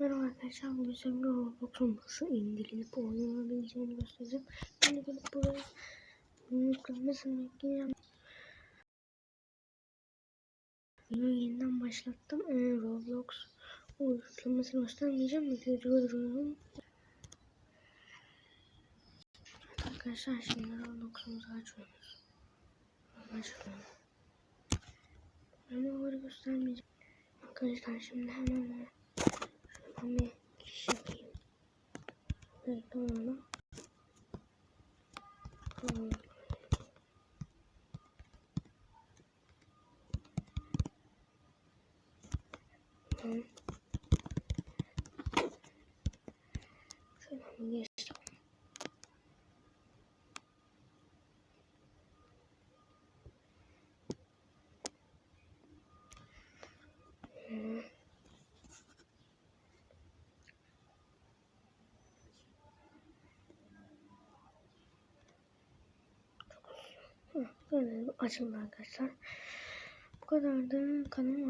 Merhaba arkadaşlar, bugün size Roblox'un nasıl indirilip oynanabileceğini göstereceğim. Şimdi gelip buraya yüklenmesini bekleyeceğim. Videoyu yeniden başlattım. Ee, Roblox o yüklenmesini göstermeyeceğim. Videoyu. Evet arkadaşlar şimdi Roblox'umuzu açıyoruz. Açıyorum. Ama onları göstermeyeceğim. Arkadaşlar şimdi hemen Bir kişi. Reklam alalım. Tamam. Tamam. Şuradan bir geçtim. Açıldı arkadaşlar. Bu kadar da kanal